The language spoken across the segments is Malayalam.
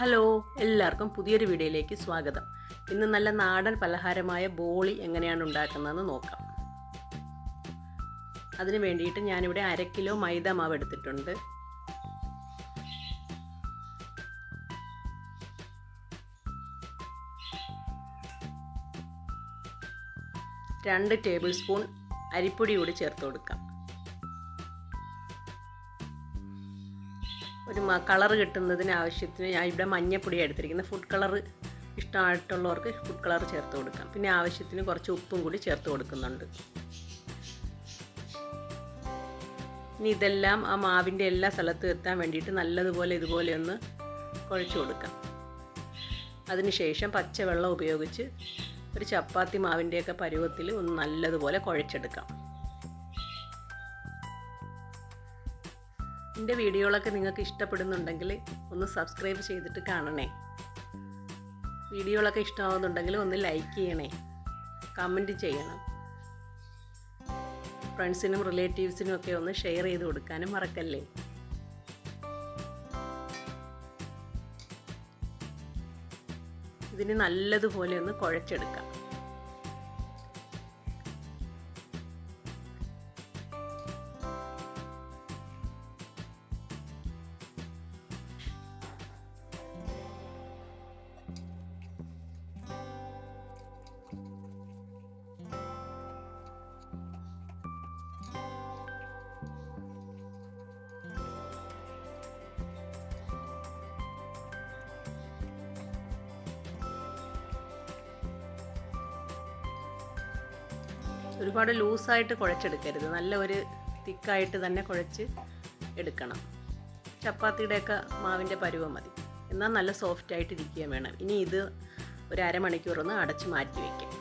ഹലോ എല്ലാവർക്കും പുതിയൊരു വീഡിയോയിലേക്ക് സ്വാഗതം. ഇന്ന് നല്ല നാടൻ പലഹാരമായ ബോളി എങ്ങനെയാണ് ഉണ്ടാക്കുന്നതെന്ന് നോക്കാം. അതിന് വേണ്ടിയിട്ട് ഞാനിവിടെ അര കിലോ മൈദ മാവ് എടുത്തിട്ടുണ്ട്. രണ്ട് ടേബിൾ സ്പൂൺ അരിപ്പൊടി കൂടി ചേർത്ത് കൊടുക്കാം. കളർ കിട്ടുന്നതിന് ആവശ്യത്തിന് ഞാൻ ഇവിടെ മഞ്ഞപ്പൊടി എടുത്തിരിക്കുന്നത്. ഫുഡ് കളർ ഇഷ്ടമായിട്ടുള്ളവർക്ക് ഫുഡ് കളർ ചേർത്ത് കൊടുക്കാം. പിന്നെ ആവശ്യത്തിന് കുറച്ച് ഉപ്പും കൂടി ചേർത്ത് കൊടുക്കുന്നുണ്ട്. ഇനി ഇതെല്ലാം ആ മാവിന്റെ എല്ലാ സ്ഥലത്തും എത്താൻ വേണ്ടിയിട്ട് നല്ലതുപോലെ ഇതുപോലെ ഒന്ന് കുഴച്ച് കൊടുക്കാം. അതിനുശേഷം പച്ചവെള്ളം ഉപയോഗിച്ച് ഒരു ചപ്പാത്തി മാവിന്റെയൊക്കെ പരുവത്തിൽ ഒന്ന് നല്ലതുപോലെ കുഴച്ചെടുക്കാം. എന്റെ വീഡിയോകളൊക്കെ നിങ്ങൾക്ക് ഇഷ്ടപ്പെടുന്നുണ്ടെങ്കിൽ ഒന്ന് സബ്സ്ക്രൈബ് ചെയ്തിട്ട് കാണണേ. വീഡിയോകളൊക്കെ ഇഷ്ടമാവുന്നുണ്ടെങ്കിൽ ഒന്ന് ലൈക്ക് ചെയ്യണേ. കമന്റ് ചെയ്യണം. ഫ്രണ്ട്സിനും റിലേറ്റീവ്സിനും ഒക്കെ ഒന്ന് ഷെയർ ചെയ്ത് കൊടുക്കാനും മറക്കല്ലേ? ഇതിന് നല്ലതുപോലെ ഒന്ന് കുഴച്ചെടുക്കാം. ഒരുപാട് ലൂസായിട്ട് കുഴച്ചെടുക്കരുത്. നല്ല ഒരു തിക്കായിട്ട് തന്നെ കുഴച്ച് എടുക്കണം. ചപ്പാത്തിയുടെയൊക്കെ മാവിന്റെ പരുവം മതി. എന്നാൽ നല്ല സോഫ്റ്റ് ആയിട്ട് ഇരിക്കുകയും വേണം. ഇനി ഇത് ഒരു അരമണിക്കൂർ ഒന്ന് അടച്ച് മാറ്റി വയ്ക്കാം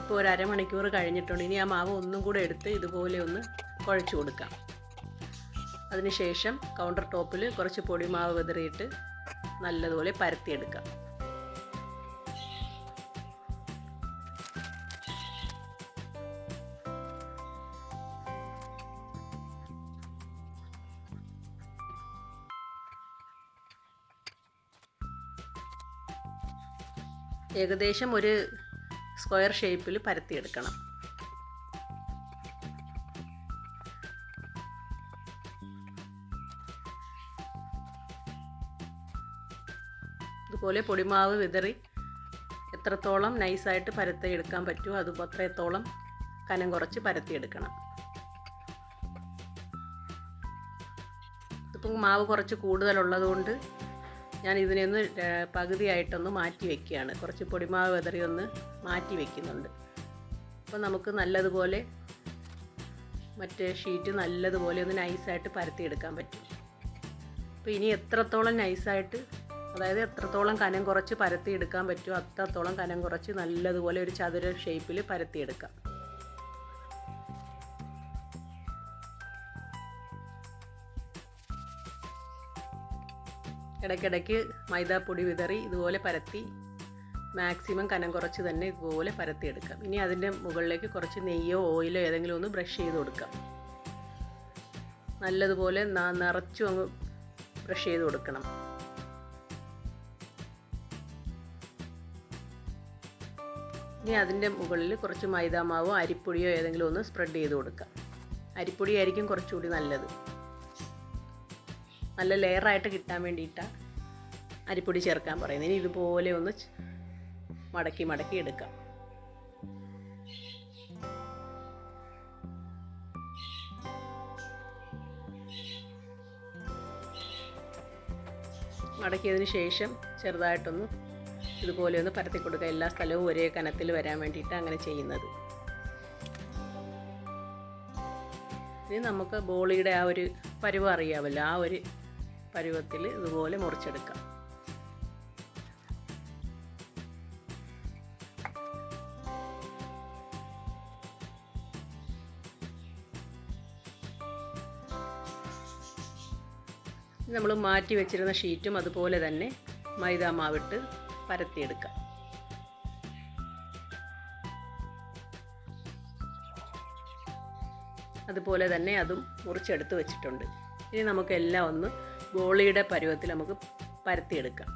ഇപ്പോൾ ഒരു അരമണിക്കൂർ കഴിഞ്ഞിട്ടുണ്ട്. ഇനി ആ മാവ് ഒന്നും കൂടെ എടുത്ത് ഇതുപോലെ ഒന്ന് കുഴച്ച് കൊടുക്കാം. അതിനുശേഷം കൗണ്ടർ ടോപ്പിൽ കുറച്ച് പൊടിമാവ് വിതറിയിട്ട് നല്ലതുപോലെ പരത്തിയെടുക്കാം. ഏകദേശം ഒരു സ്ക്വയർ ഷേപ്പിൽ പരത്തിയെടുക്കണം. ഇതുപോലെ പൊടിമാവ് വിതറി എത്രത്തോളം നൈസായിട്ട് പരത്തി എടുക്കാൻ പറ്റുമോ അത് അത്രത്തോളം കനം കുറച്ച് പരത്തിയെടുക്കണം ഇതിപ്പം മാവ് കുറച്ച് കൂടുതലുള്ളതുകൊണ്ട് ഞാൻ ഇതിനെ ഒന്ന് പകുതിയായിട്ടൊന്ന് മാറ്റി വയ്ക്കുകയാണ് കുറച്ച് പൊടിമാവ് വിതറി ഒന്ന് മാറ്റി വയ്ക്കുന്നുണ്ട് അപ്പോൾ നമുക്ക് നല്ലതുപോലെ മറ്റേ ഷീറ്റ് നല്ലതുപോലെ ഒന്ന് നൈസായിട്ട് പരത്തിയെടുക്കാൻ പറ്റും. അപ്പോൾ ഇനി എത്രത്തോളം നൈസായിട്ട് അതായത് എത്രത്തോളം കനം കുറച്ച് പരത്തി എടുക്കാൻ പറ്റുമോ അത്രത്തോളം കനം കുറച്ച് നല്ലതുപോലെ ഒരു ചതുര ഷേപ്പിൽ പരത്തിയെടുക്കാം ഇടയ്ക്കിടയ്ക്ക് മൈദാപ്പൊടി വിതറി ഇതുപോലെ പരത്തി മാക്സിമം കനം കുറച്ച് തന്നെ ഇതുപോലെ പരത്തിയെടുക്കാം ഇനി അതിന്റെ മുകളിലേക്ക് കുറച്ച് നെയ്യോ ഓയിലോ ഏതെങ്കിലും ഒന്ന് ബ്രഷ് ചെയ്ത് കൊടുക്കാം. നല്ലതുപോലെ നിറച്ചും അങ്ങ് ബ്രഷ് ചെയ്ത് കൊടുക്കണം. ഇനി അതിന്റെ മുകളിൽ കുറച്ച് മൈദാമാവോ അരിപ്പൊടിയോ ഏതെങ്കിലും ഒന്ന് സ്പ്രെഡ് ചെയ്ത് കൊടുക്കാം. അരിപ്പൊടി ആയിരിക്കും കുറച്ചുകൂടി നല്ലത്. നല്ല ലെയറായിട്ട് കിട്ടാൻ വേണ്ടിയിട്ടാണ് അരിപ്പൊടി ചേർക്കാൻ പറയുന്നത്. ഇനി ഇതുപോലെ ഒന്ന് മടക്കി മടക്കി എടുക്കാം. മടക്കിയതിന് ശേഷം ചെറുതായിട്ടൊന്ന് ഇതുപോലെ ഒന്ന് പരത്തി കൊടുക്കുക. എല്ലാ സ്ഥലവും ഒരേ കനത്തിൽ വരാൻ വേണ്ടിയിട്ട് അങ്ങനെ ചെയ്യുന്നത്. ഇനി നമുക്ക് ബോളിയുടെ ആ ഒരു പരുവം അറിയാമല്ലോ. ആ ഒരു പരുവത്തിൽ ഇതുപോലെ മുറിച്ചെടുക്കാം. നമ്മൾ മാറ്റി വെച്ചിരുന്ന ഷീറ്റും അതുപോലെ തന്നെ മൈദാ മാവിട്ട് പരത്തിയെടുക്കാം. അതുപോലെ തന്നെ അതും മുറിച്ചെടുത്ത് വെച്ചിട്ടുണ്ട്. ഇനി നമുക്കെല്ലാം ഒന്ന് ഗോളിയുടെ പരുവത്തിൽ നമുക്ക് പരത്തിയെടുക്കാം.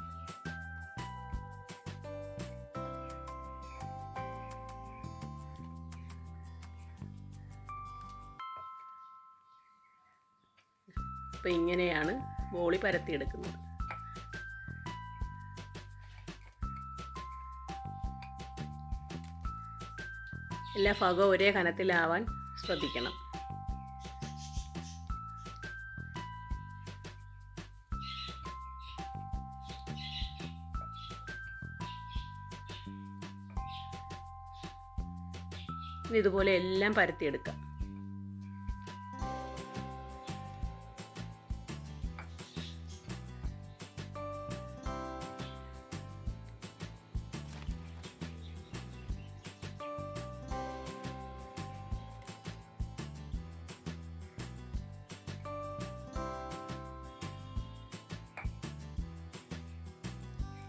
അപ്പം ഇങ്ങനെയാണ് ബോളി പരത്തിയെടുക്കുന്നത്. എല്ലാ ഭാഗവും ഒരേ കനത്തിലാവാൻ ശ്രദ്ധിക്കണം. ഇതുപോലെ എല്ലാം പരത്തിയെടുക്കാം.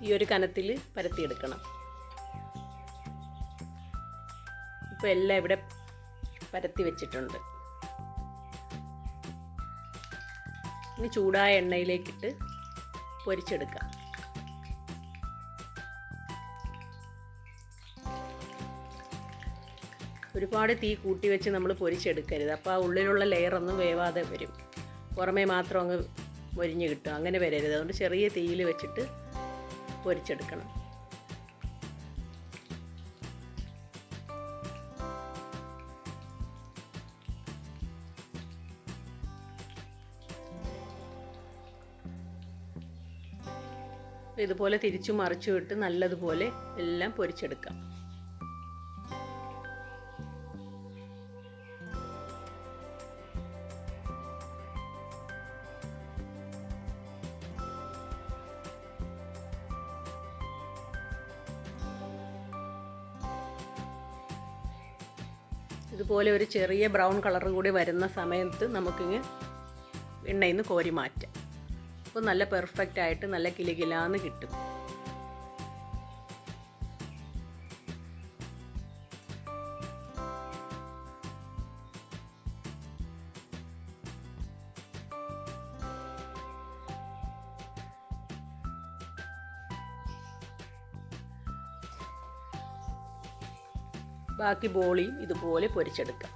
ഈ ഒരു കനത്തിൽ പരത്തിയെടുക്കണം. ഇപ്പോൾ എല്ലാം ഇവിടെ പരത്തി വെച്ചിട്ടുണ്ട്. ഇനി ചൂടായ എണ്ണയിലേക്കിട്ട് പൊരിച്ചെടുക്കാം. ഒരുപാട് തീ കൂട്ടി വെച്ച് നമ്മൾ പൊരിച്ചെടുക്കരുത്. അപ്പോൾ ആ ഉള്ളിലുള്ള ലെയറൊന്നും വേവാതെ വരും. പുറമേ മാത്രം അങ്ങ് മൊരിഞ്ഞ് കിട്ടും. അങ്ങനെ വരരുത്. അതുകൊണ്ട് ചെറിയ തീയിൽ വെച്ചിട്ട് പൊരിച്ചെടുക്കണം. ഇതുപോലെ തിരിച്ചു മറിച്ചു വിട്ട് നല്ലതുപോലെ എല്ലാം പൊരിച്ചെടുക്കാം. ഇതുപോലെ ഒരു ചെറിയ ബ്രൗൺ കളർ കൂടി വരുന്ന സമയത്ത് നമുക്കിങ്ങ് എണ്ണയിൽ നിന്ന് കോരി മാറ്റാം. അപ്പോൾ നല്ല പെർഫെക്റ്റ് ആയിട്ട് നല്ല കിലുകിലാന്ന് കിട്ടും. ബാക്കി ബോളിയും ഇതുപോലെ പൊരിച്ചെടുക്കാം.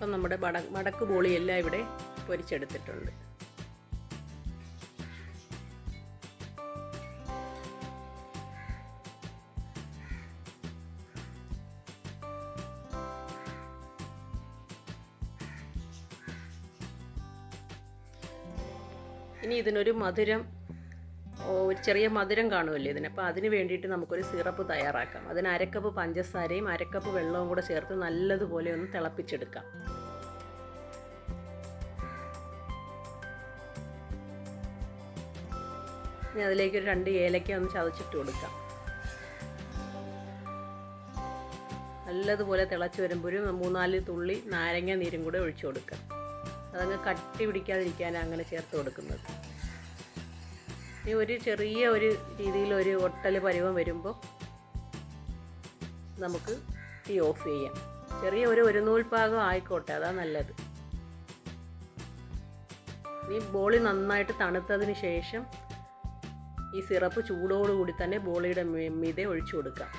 അപ്പം നമ്മുടെ മട മടക്ക് ബോളിയെല്ലാം ഇവിടെ പൊരിച്ചെടുത്തിട്ടുണ്ട്. ഇനി ഇതിനൊരു മധുരം ഒരു ചെറിയ മധുരം കാണുമല്ലോ ഇതിന്? അപ്പോൾ അതിന് വേണ്ടിയിട്ട് നമുക്കൊരു സിറപ്പ് തയ്യാറാക്കാം. അതിന് അരക്കപ്പ് പഞ്ചസാരയും അരക്കപ്പ് വെള്ളവും കൂടെ ചേർത്ത് നല്ലതുപോലെ ഒന്ന് തിളപ്പിച്ചെടുക്കാം. ഇനി അതിലേക്ക് ഒരു രണ്ട് ഏലക്ക ഒന്ന് ചതച്ചിട്ട് കൊടുക്കാം. നല്ലതുപോലെ തിളച്ച് വരുമ്പോഴും മൂന്നാൽ തുള്ളി നാരങ്ങ നീരും കൂടെ ഒഴിച്ചു കൊടുക്കാം അതങ്ങ് കട്ടി പിടിക്കാതിരിക്കാനാണ് അങ്ങനെ ചേർത്ത് കൊടുക്കുന്നത്. ഇനി ഒരു ചെറിയ ഒരു രീതിയിൽ ഒരു ഒട്ടൽ പരുവം വരുമ്പോൾ നമുക്ക് തീ ഓഫ് ചെയ്യാം. ചെറിയ ഒരു ഒരു നൂൽപ്പാകം ആയിക്കോട്ടെ അതാ നല്ലത്. ഈ ബോളി നന്നായിട്ട് തണുത്തതിന് ശേഷം ഈ സിറപ്പ് ചൂടോടുകൂടി തന്നെ ബോളിയുടെ മീതെ ഒഴിച്ചു കൊടുക്കാം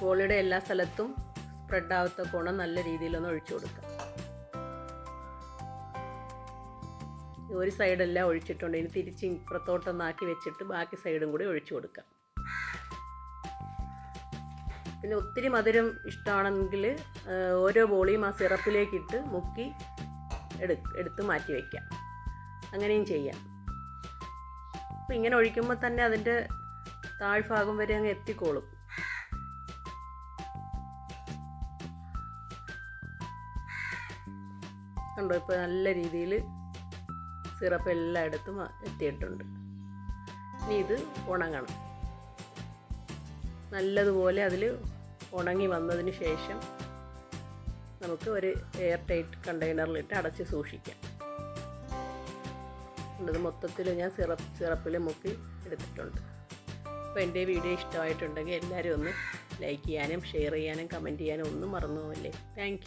ബോളിയുടെ എല്ലാ സ്ഥലത്തും സ്പ്രെഡ് ആവാത്ത കോണം നല്ല രീതിയിലൊന്ന് ഒഴിച്ചു കൊടുക്കാം ഒരു സൈഡെല്ലാം ഒഴിച്ചിട്ടുണ്ട്. ഇനി തിരിച്ച് ഇപ്പുറത്തോട്ടൊന്നാക്കി വെച്ചിട്ട് ബാക്കി സൈഡും കൂടി ഒഴിച്ചു കൊടുക്കാം പിന്നെ ഒത്തിരി മധുരം ഇഷ്ടമാണെങ്കിൽ ഓരോ ബോളിയും ആ സിറപ്പിലേക്കിട്ട് മുക്കി എടു എടുത്ത് മാറ്റി വയ്ക്കാം അങ്ങനെയും ചെയ്യാം. അപ്പം ഇങ്ങനെ ഒഴിക്കുമ്പോൾ തന്നെ അതിന്റെ താഴ്ഭാഗം വരെ അങ്ങ് എത്തിക്കോളും. കണ്ടോ ഇപ്പോൾ നല്ല രീതിയിൽ സിറപ്പ് എല്ലായിടത്തും എത്തിയിട്ടുണ്ട്. ഇനി ഇത് ഉണങ്ങണം. നല്ലതുപോലെ അതിൽ ഉണങ്ങി വന്നതിന് ശേഷം നമുക്ക് ഒരു എയർ ടൈറ്റ് കണ്ടെയ്നറിലിട്ട് അടച്ച് സൂക്ഷിക്കാം. ഇത് മൊത്തത്തിൽ ഞാൻ സിറപ്പ് സിറപ്പിൽ മുക്കി എടുത്തിട്ടുണ്ട്. അപ്പോൾ എന്റെ വീഡിയോ ഇഷ്ടമായിട്ടുണ്ടെങ്കിൽ എല്ലാവരും ഒന്ന് ലൈക്ക് ചെയ്യാനും ഷെയർ ചെയ്യാനും കമന്റ് ചെയ്യാനും ഒന്നും മറന്നു പോകല്ലേ താങ്ക്